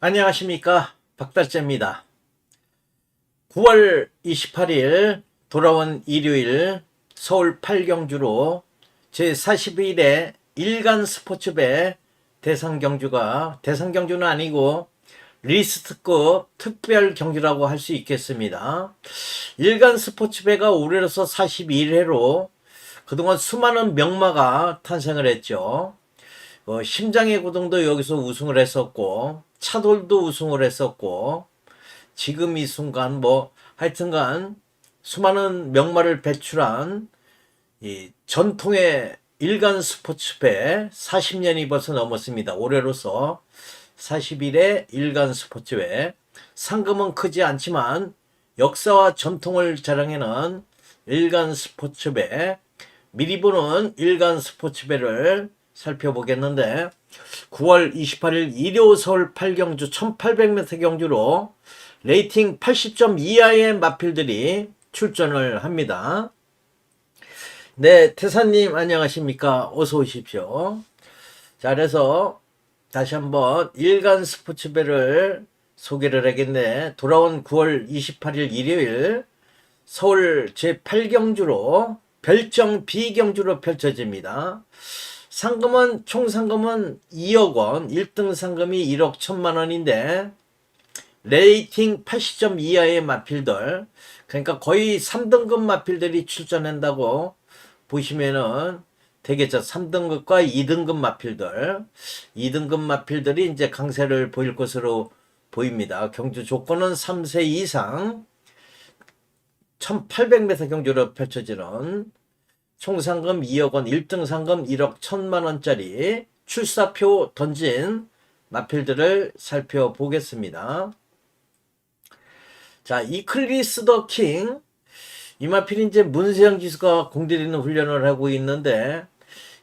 안녕하십니까 박달재입니다. 9월 28일 돌아온 일요일 서울 8경주로 제42일에 일간 스포츠배 대상 경주가 대상 경주는 아니고 리스트급 특별 경주라고 할 수 있겠습니다. 일간 스포츠배가 올해로서 42회로 그동안 수많은 명마가 탄생을 했죠. 어, 심장의 고동도 여기서 우승을 했었고 차돌도 우승을 했었고 지금 이 순간 뭐 하여튼간 수많은 명마를 배출한 이 전통의 일간 스포츠배 40년이 벌써 넘었습니다. 올해로서 40일의 일간 스포츠배 상금은 크지 않지만 역사와 전통을 자랑하는 일간 스포츠배 미리 보는 일간 스포츠배를 살펴보겠는데 9월 28일 일요 서울 8경주 1800m 경주로 레이팅 80점 이하의 마필들이 출전을 합니다. 네, 태사님 안녕하십니까? 어서 오십시오. 자, 그래서 다시 한번 일간 스포츠배를 소개를 하겠네. 돌아온 9월 28일 일요일 서울 제8경주로 별정 B경주로 펼쳐집니다. 상금은 총 상금은 2억 원, 1등 상금이 1억 1천만 원인데 레이팅 80점 이하의 마필들 그러니까 거의 3등급 마필들이 출전한다고 보시면은 되겠죠. 3등급과 2등급 마필들 2등급 마필들이 이제 강세를 보일 것으로 보입니다. 경주 조건은 3세 이상 1800m 경주로 펼쳐지는 총 상금 2억 원, 1등 상금 1억 1천만 원짜리 출사표 던진 마필들을 살펴보겠습니다. 자, 이클리스 더 킹. 이 마필이 이제 문세영 기수가 공들이는 훈련을 하고 있는데,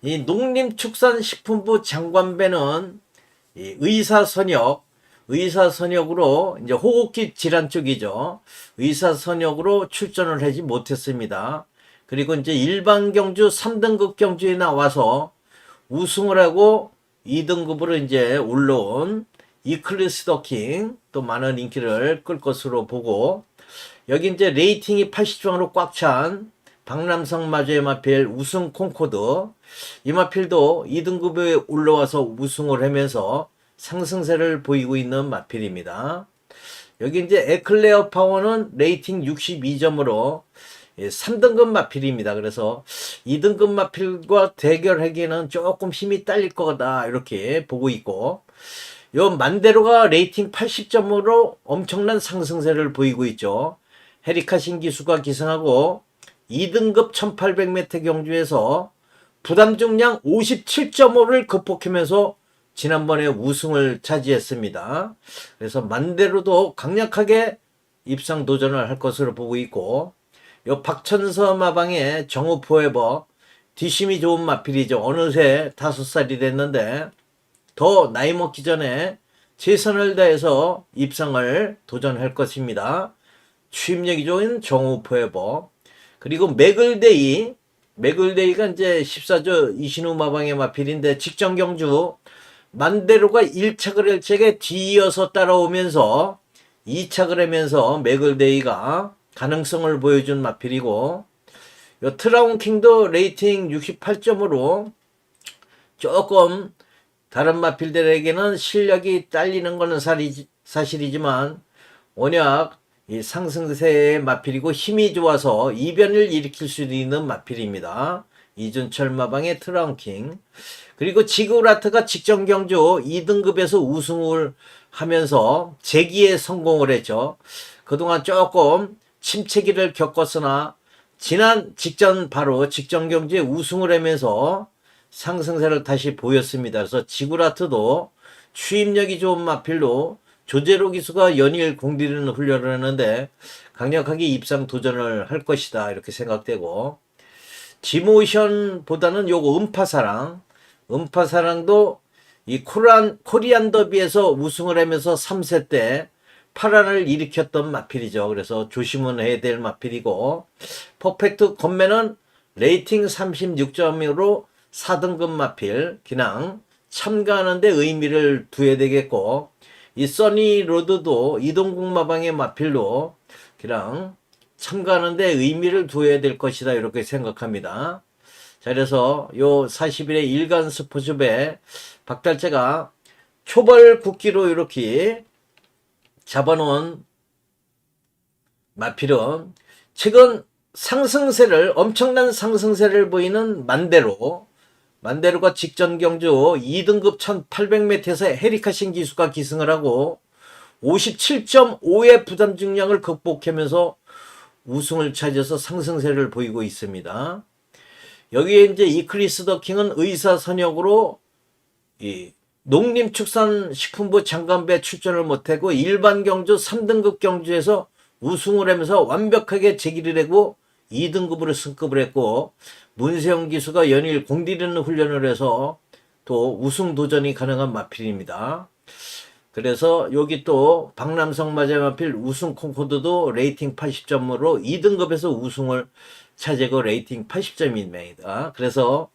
이 농림축산식품부 장관배는 이 의사선역, 의사선역으로 이제 호흡기 질환 쪽이죠. 의사선역으로 출전을 하지 못했습니다. 그리고 이제 일반 경주 3등급 경주에 나와서 우승을 하고 2등급으로 이제 올라온 이클리스 더킹 또 많은 인기를 끌 것으로 보고 여기 이제 레이팅이 80점으로 꽉 찬 박남성 마저의 마필 우승 콩코드 이 마필도 2등급에 올라와서 우승을 하면서 상승세를 보이고 있는 마필입니다. 여기 이제 에클레어 파워는 레이팅 62점으로 3등급 마필입니다. 그래서 2등급 마필과 대결하기에는 조금 힘이 딸릴 거다 이렇게 보고 있고 요 만대로가 레이팅 80점으로 엄청난 상승세를 보이고 있죠. 헤리카 신기수가 기승하고 2등급 1800m 경주에서 부담 중량 57.5를 극복하면서 지난번에 우승을 차지했습니다. 그래서 만대로도 강력하게 입상 도전을 할 것으로 보고 있고 요 박천서 마방의 정우 포에버 뒷심이 좋은 마필이죠. 어느새 다섯 살이 됐는데 더 나이 먹기 전에 최선을 다해서 입상을 도전할 것입니다. 취임력이 좋은 정우 포에버 그리고 맥을데이 맥을데이가 이제 14조 이신우 마방의 마필인데 직전 경주 만대로가 1착을 할 적에 뒤이어서 따라오면서 2착을 하면서 맥을데이가 가능성을 보여준 마필이고 요 트라운킹도 레이팅 68점으로 조금 다른 마필들에게는 실력이 딸리는 것은 사실이지만 워낙 이 상승세의 마필이고 힘이 좋아서 이변을 일으킬 수 있는 마필입니다. 이준철 마방의 트라운킹 그리고 지구라트가 직전 경주 2등급에서 우승을 하면서 재기에 성공을 했죠. 그동안 조금 침체기를 겪었으나 지난 직전 바로 직전 경주에 우승을 하면서 상승세를 다시 보였습니다. 그래서 지구라트도 추임력이 좋은 마필로 조제로 기수가 연일 공들이는 훈련을 하는데 강력하게 입상 도전을 할 것이다 이렇게 생각되고 지모션보다는 요거 음파사랑 음파사랑도 이 코란 코리안 더비에서 우승을 하면서 3세 때 파란을 일으켰던 마필이죠. 그래서 조심은 해야 될 마필이고 퍼펙트 건매는 레이팅 36점으로 4등급 마필 그냥 참가하는데 의미를 두어야 되겠고 이 써니 로드도 이동국 마방의 마필로 그냥 참가하는데 의미를 두어야 될 것이다 이렇게 생각합니다. 자 그래서 요 40일의 일간 스포츠배 박달재가 초벌 국기로 이렇게 잡아놓은 마필은 최근 상승세를 엄청난 상승세를 보이는 만대로 만대로가 직전 경주 2등급 1800m에서 헤리카신 기수가 기승을 하고 57.5의 부담 중량을 극복하면서 우승을 차지해서 상승세를 보이고 있습니다. 여기에 이제 이크리스 더 킹은 의사 선역으로 이 농림축산식품부 장관배 출전을 못하고 일반 경주 3등급 경주에서 우승을 하면서 완벽하게 제기를 하고 2등급으로 승급을 했고 문세영 기수가 연일 공디르는 훈련을 해서 또 우승 도전이 가능한 마필입니다. 그래서 여기 또 박남성 마제 마필 우승 콩코드도 레이팅 80점으로 2등급에서 우승을 차지하고 레이팅 80점입니다. 그래서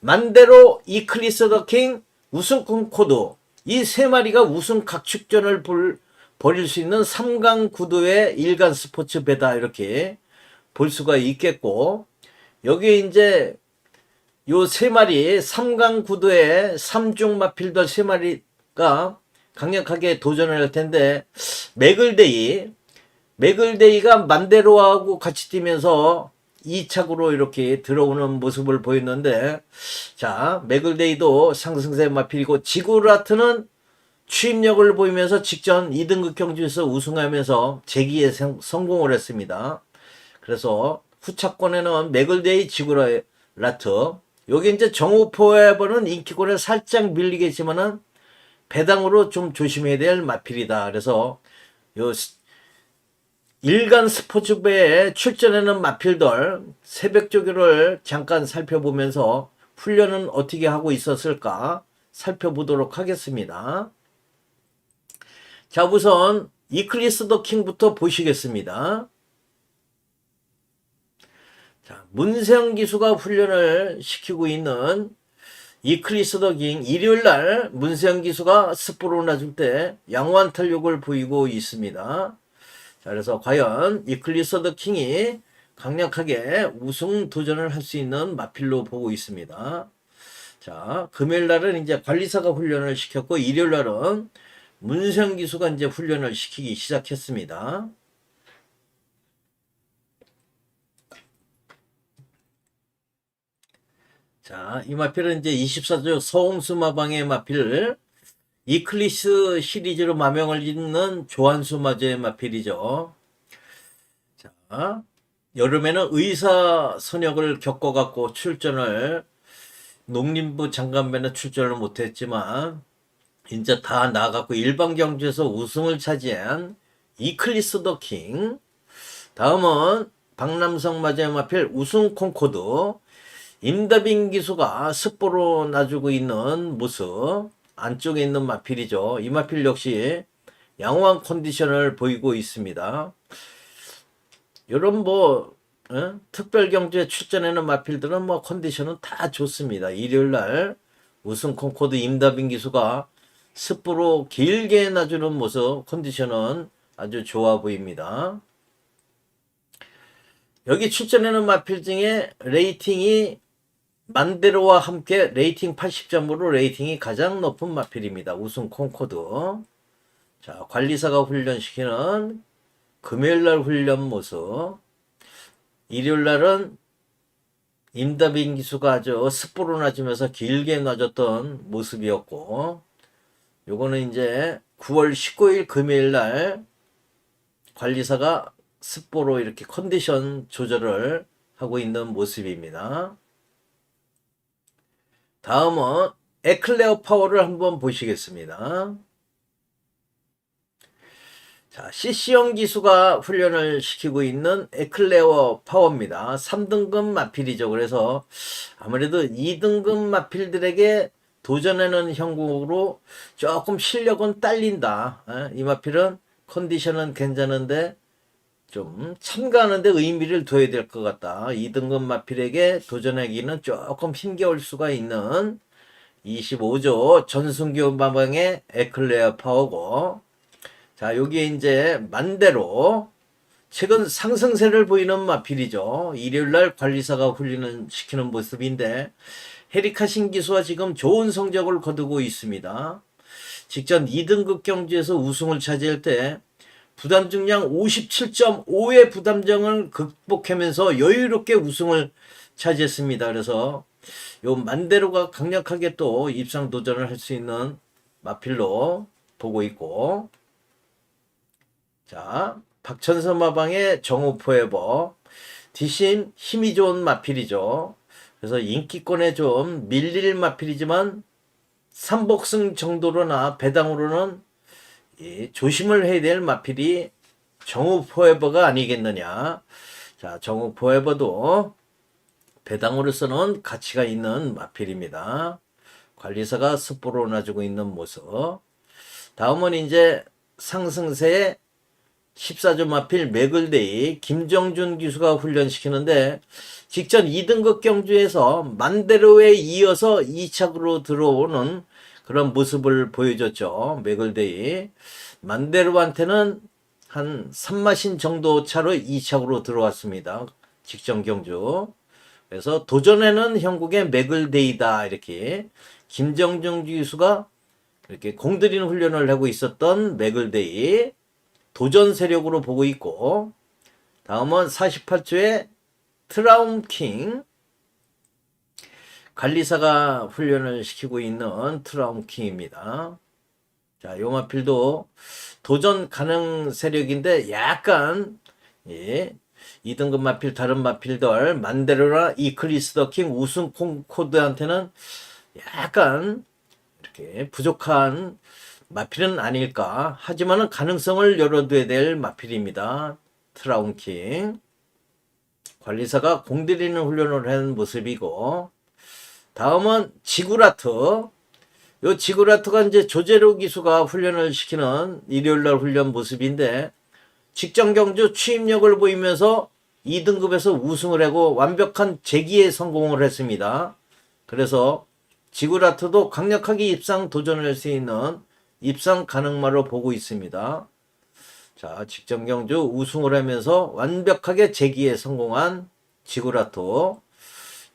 만대로 이클리스 더킹 우승 콩코드 이 세 마리가 우승 각축전을 볼, 벌일 수 있는 3강 구도의 일간 스포츠 배다 이렇게 볼 수가 있겠고 여기에 이제 요 세 마리 3강 구도의 삼중 마필더 세 마리가 강력하게 도전을 할 텐데 맥을데이. 맥을데이가 만대로하고 같이 뛰면서 2착으로 이렇게 들어오는 모습을 보였는데 자 맥을데이도 상승세 마필이고 지구라트는 추임력을 보이면서 직전 2등급 경주에서 우승하면서 재기에 성- 성공을 했습니다. 그래서 후차권에는 맥을데이 지구라트 여기 이제 정우포에버는 인기권에 살짝 밀리겠지만은 배당으로 좀 조심해야 될 마필이다. 그래서 요 스- 일간 스포츠배에 출전하는 마필들 새벽 조교를 잠깐 살펴보면서 훈련은 어떻게 하고 있었을까 살펴보도록 하겠습니다. 자, 우선 이클리스 더 킹부터 보시겠습니다. 자, 문세영 기수가 훈련을 시키고 있는 이클리스 더킹 일요일 날 문세영 기수가 스포로 놔줄 때 양호한 탄력을 보이고 있습니다. 자, 그래서 과연 이클리스 더 킹이 강력하게 우승 도전을 할 수 있는 마필로 보고 있습니다. 자, 금요일 날은 이제 관리사가 훈련을 시켰고 일요일 날은 문세영 기수가 이제 훈련을 시키기 시작했습니다. 자, 이 마필은 이제 24조 서홍수 마방의 마필, 이클리스 시리즈로 마명을 잇는 조한수 마저의 마필이죠. 자, 여름에는 의사 선역을 겪어갖고 출전을, 농림부 장관배는 출전을 못했지만, 이제 다 나가고 일반 경주에서 우승을 차지한 이클리스 더 킹. 다음은 박남성 마저의 마필 우승 콩코드. 임다빈 기수가 습보로 놔주고 있는 모습 안쪽에 있는 마필이죠. 이 마필 역시 양호한 컨디션을 보이고 있습니다. 이런 뭐 어? 특별 경주에 출전하는 마필들은 뭐 컨디션은 다 좋습니다. 일요일 날 우승 콩코드 임다빈 기수가 습보로 길게 놔주는 모습 컨디션은 아주 좋아 보입니다. 여기 출전하는 마필 중에 레이팅이 만대로와 함께 레이팅 80점으로 레이팅이 가장 높은 마필입니다. 우승 콩코드. 자, 관리사가 훈련시키는 금요일 날 훈련 모습. 일요일 날은 임다빈 기수가 아주 습보로 놔주면서 길게 놔줬던 모습이었고, 요거는 이제 9월 19일 금요일 날 관리사가 습보로 이렇게 컨디션 조절을 하고 있는 모습입니다. 다음은 에클레어 파워를 한번 보시겠습니다. 자, CC형 기수가 훈련을 시키고 있는 에클레어 파워입니다. 3등급 마필이죠. 그래서 아무래도 2등급 마필들에게 도전하는 형국으로 조금 실력은 딸린다. 예, 이 마필은 컨디션은 괜찮은데 좀 참가하는데 의미를 둬야 될 것 같다. 2등급 마필에게 도전하기는 조금 힘겨울 수가 있는 25조 전승교 마방의 에클레어 파워고 자, 여기에 이제 만대로 최근 상승세를 보이는 마필이죠. 일요일 날 관리사가 훈련을 시키는 모습인데 헤리카 신기수와 지금 좋은 성적을 거두고 있습니다. 직전 2등급 경주에서 우승을 차지할 때 부담 중량 57.5의 부담정을 극복하면서 여유롭게 우승을 차지했습니다. 그래서 요 만대로가 강력하게 또 입상 도전을 할 수 있는 마필로 보고 있고 자 박천선 마방의 정우 포에버 뒷심 힘이 좋은 마필이죠. 그래서 인기권에 좀 밀릴 마필이지만 삼복승 정도로나 배당으로는 이 조심을 해야 될 마필이 정우 포에버가 아니겠느냐. 자, 정우 포에버도 배당으로서는 가치가 있는 마필입니다. 관리사가 습보로 놔주고 있는 모습. 다음은 이제 상승세의 14조 마필 매글데이 김정준 기수가 훈련시키는데 직전 2등급 경주에서 만대로에 이어서 2착으로 들어오는 그런 모습을 보여줬죠. 매글데이. 만대로한테는 한 3마신 정도 차로 2착으로 들어왔습니다. 직전 경주. 그래서 도전에는 형국의 매글데이다. 이렇게 김정준 기수가 이렇게 공들이는 훈련을 하고 있었던 매글데이. 도전 세력으로 보고 있고 다음은 48조의 트라움킹 관리사가 훈련을 시키고 있는 트라움킹입니다. 자, 요마필도 도전 가능 세력인데 약간 예, 2등급 마필 다른 마필들 만데로나 이클리스더 킹 우승 콩코드한테는 약간 이렇게 부족한 마필은 아닐까. 하지만은 가능성을 열어둬야 될 마필입니다. 트라운킹. 관리사가 공들이는 훈련을 하는 모습이고, 다음은 지구라트. 요 지구라트가 이제 조제로 기수가 훈련을 시키는 일요일날 훈련 모습인데, 직전 경주 취임력을 보이면서 2등급에서 우승을 하고 완벽한 재기에 성공을 했습니다. 그래서 지구라트도 강력하게 입상 도전을 할수 있는 입상 가능마로 보고 있습니다. 자, 직전 경주 우승을 하면서 완벽하게 재기에 성공한 지구라토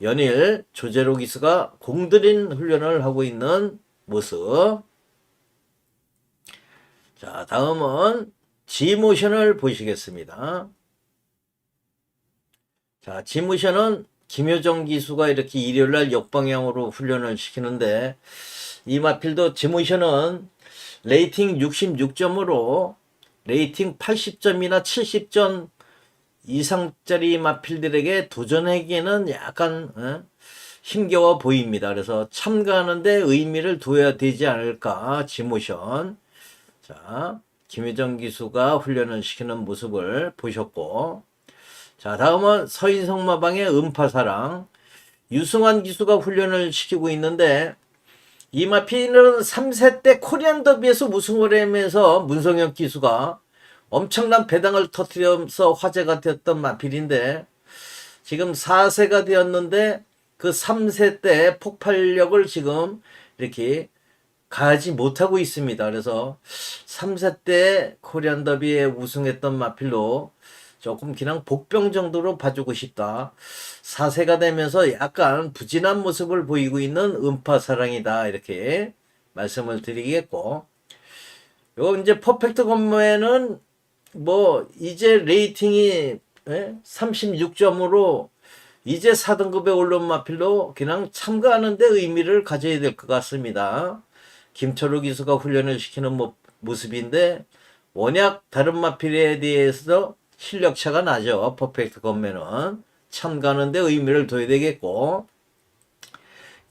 연일 조제로기스가 공들인 훈련을 하고 있는 모습. 자, 다음은 지모션을 보시겠습니다. 자, 지모션은 김효정 기수가 이렇게 일요일날 역방향으로 훈련을 시키는데 이 마필도 지모션은 레이팅 66점으로 레이팅 80점이나 70점 이상짜리 마필들에게 도전하기에는 약간 어? 힘겨워 보입니다. 그래서 참가하는데 의미를 둬야 되지 않을까 지모션. 자, 김효정 기수가 훈련을 시키는 모습을 보셨고, 자 다음은 서인성마방의 음파사랑 유승환 기수가 훈련을 시키고 있는데 이마피는 3세 때 코리안 더비에서 우승을 하면서 문성현 기수가 엄청난 배당을 터뜨려서 화제가 되었던 마필인데 지금 4세가 되었는데 그 3세 때 폭발력을 지금 이렇게 가지 못하고 있습니다. 그래서 3세 때 코리안 더비에 우승했던 마필로 조금 그냥 복병 정도로 봐주고 싶다. 4세가 되면서 약간 부진한 모습을 보이고 있는 음파사랑이다. 이렇게 말씀을 드리겠고. 요 이제 퍼펙트 건모에는 뭐 이제 레이팅이 36점으로 이제 4등급에 올른 마필로 그냥 참가하는데 의미를 가져야 될 것 같습니다. 김철우 기수가 훈련을 시키는 모 습인데 워낙 다른 마필에 대해서 실력 차가 나죠. 퍼펙트 건면은 참가하는데 의미를 둬야 되겠고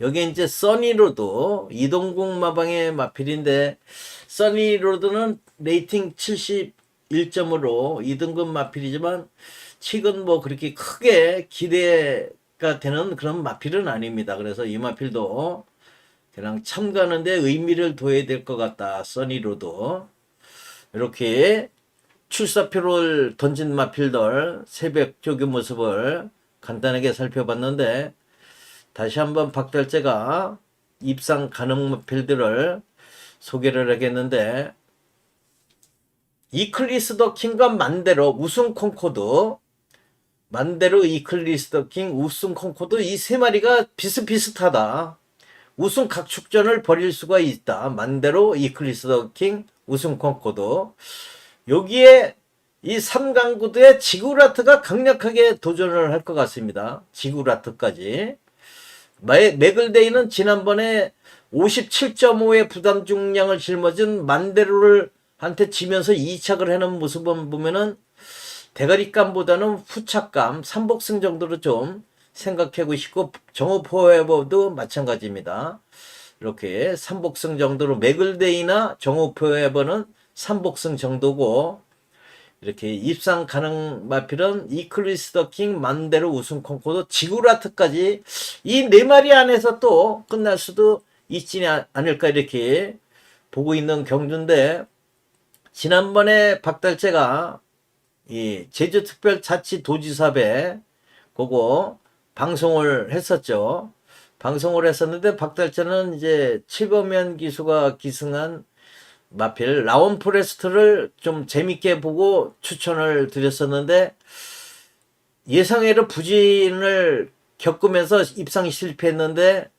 여기 이제 써니로드 이동국 마방의 마필인데 써니로드는 레이팅 71점으로 2등급 마필이지만 최근 뭐 그렇게 크게 기대가 되는 그런 마필은 아닙니다. 그래서 이 마필도 그냥 참가하는데 의미를 둬야 될 것 같다. 써니로드 이렇게 출사표를 던진 마필들 새벽 조교 모습을 간단하게 살펴봤는데 다시 한번 박달재가 입상 가능 마필들을 소개를 하겠는데 이클리스 더 킹과 만데로 우승 콩코드 만데로 이클리스 더 킹, 우승 콩코드 이 세 마리가 비슷비슷하다. 우승 각축전을 벌일 수가 있다. 만데로 이클리스 더 킹, 우승 콩코드. 여기에 이 삼강구도에 지구라트가 강력하게 도전을 할 것 같습니다. 지구라트까지. 매- 맥을데이는 지난번에 57.5의 부담 중량을 짊어진 만데로를 한테 지면서 2착을 해놓은 모습을 보면은 대가리감보다는 후착감, 삼복승 정도로 좀 생각하고 싶고 정호 포에버도 마찬가지입니다. 이렇게 삼복승 정도로 맥을데이나 정호 포에버는 삼복승 정도고 이렇게 입상 가능 마필은 이클리스 더킹 만데로 우승 콩코드 지구라트까지 이 네 마리 안에서 또 끝날 수도 있지 않을까 이렇게 보고 있는 경주인데 지난번에 박달재가 이 제주특별자치도지사배 그거 방송을 했었죠. 방송을 했었는데 박달재는 이제 칠범면 기수가 기승한 마필 라온 포레스트를 좀 재밌게 보고 추천을 드렸었는데 예상외로 부진을 겪으면서 입상이 실패했는데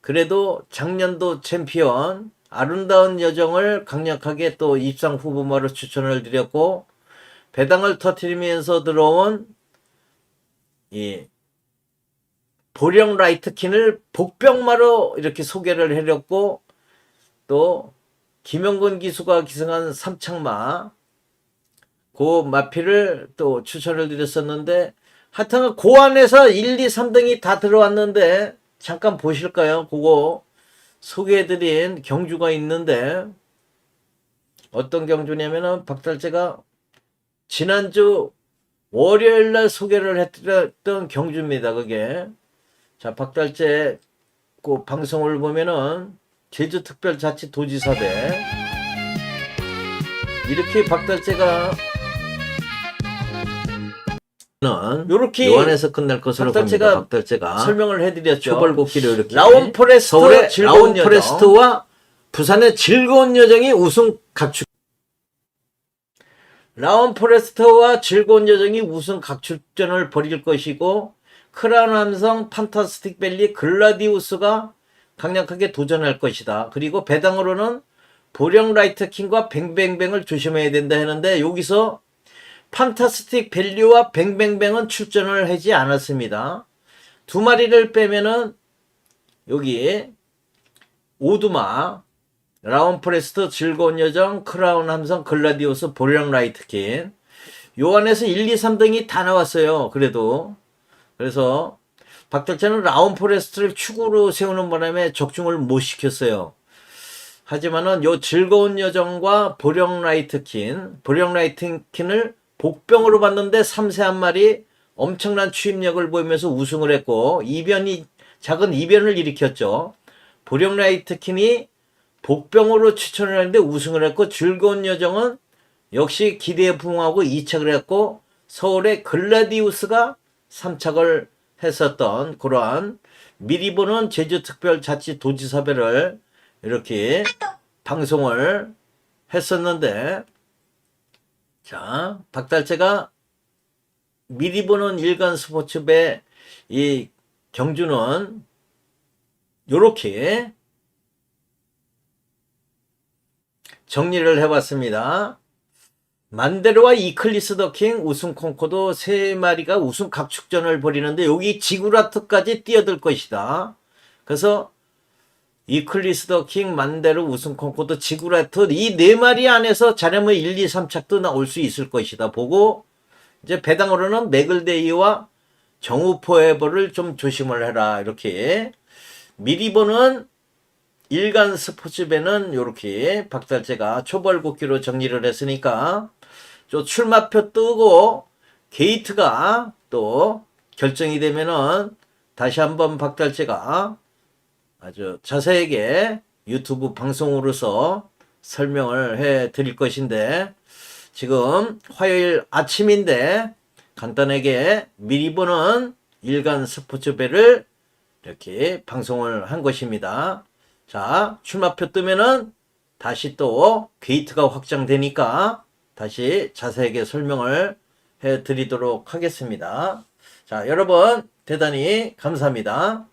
그래도 작년도 챔피언 아름다운 여정을 강력하게 또 입상 후보마로 추천을 드렸고 배당을 터트리면서 들어온 이 보령 라이트킨을 복병마로 이렇게 소개를 해렸고 또 김영근 기수가 기승한 삼창마 그 마피를 또 추천을 드렸었는데 하여튼 그 안에서 1, 2, 3등이 다 들어왔는데 잠깐 보실까요? 그거 소개해드린 경주가 있는데 어떤 경주냐면은 박달재가 지난주 월요일 날 소개를 해드렸던 경주입니다. 그게 자 박달재 그 방송을 보면은 제주특별자치도지사배 이렇게 박달재가 요렇게 요안에서 끝날 것으로 봅니다. 박달재가 설명을 해드렸죠. 초벌곡기로 이렇게 라온 포레스트 서울의 라온 포레스트와 부산의 즐거운 여정이 우승 각축 라온 포레스트와 즐거운 여정이 우승 각축전을 벌일 것이고 크라운 함성 판타스틱 밸리 글라디우스가 강력하게 도전할 것이다. 그리고 배당으로는 보령 라이트 킹과 뱅뱅뱅을 조심해야 된다 했는데 여기서 판타스틱 밸류와 뱅뱅뱅은 출전을 하지 않았습니다. 두 마리를 빼면은 여기 오두마, 라운 프레스트, 즐거운 여정, 크라운 함성, 글라디오스, 보령 라이트킨. 요 안에서 1, 2, 3등이 다 나왔어요. 그래도. 그래서 박달재는 라운 포레스트를 축으로 세우는 바람에 적중을 못 시켰어요. 하지만은 요 즐거운 여정과 보령 라이트킨, 보령 라이트킨을 복병으로 봤는데 3세 한 마리 엄청난 추임력을 보이면서 우승을 했고 이변이 작은 이변을 일으켰죠. 보령 라이트킨이 복병으로 추천을 했는데 우승을 했고 즐거운 여정은 역시 기대에 부응하고 2착을 했고 서울의 글라디우스가 3착을 했었던 그러한 미리 보는 제주특별자치도지사배를 이렇게 방송을 했었는데 자 박달재가 미리 보는 일간 스포츠배 이 경주는 요렇게 정리를 해봤습니다. 만데르와 이클리스 더킹 우승 콩코도 세 마리가 우승 각축전을 벌이는데 여기 지구라트까지 뛰어들 것이다. 그래서 이클리스 더 킹, 만데르, 우승 콩코도, 지구라트 이 네 마리 안에서 자네모 1, 2, 3착도 나올 수 있을 것이다. 보고 이제 배당으로는 맥을데이와 정우 포에버를 좀 조심을 해라. 이렇게 미리 보는 일간 스포츠배는 이렇게 박달재가 초벌국기로 정리를 했으니까 저 출마표 뜨고 게이트가 또 결정이 되면은 다시 한번 박달재가 아주 자세하게 유튜브 방송으로서 설명을 해 드릴 것인데 지금 화요일 아침인데 간단하게 미리 보는 일간 스포츠배를 이렇게 방송을 한 것입니다. 자, 출마표 뜨면은 다시 또 게이트가 확장되니까 다시 자세하게 설명을 해 드리도록 하겠습니다. 자, 여러분, 대단히 감사합니다.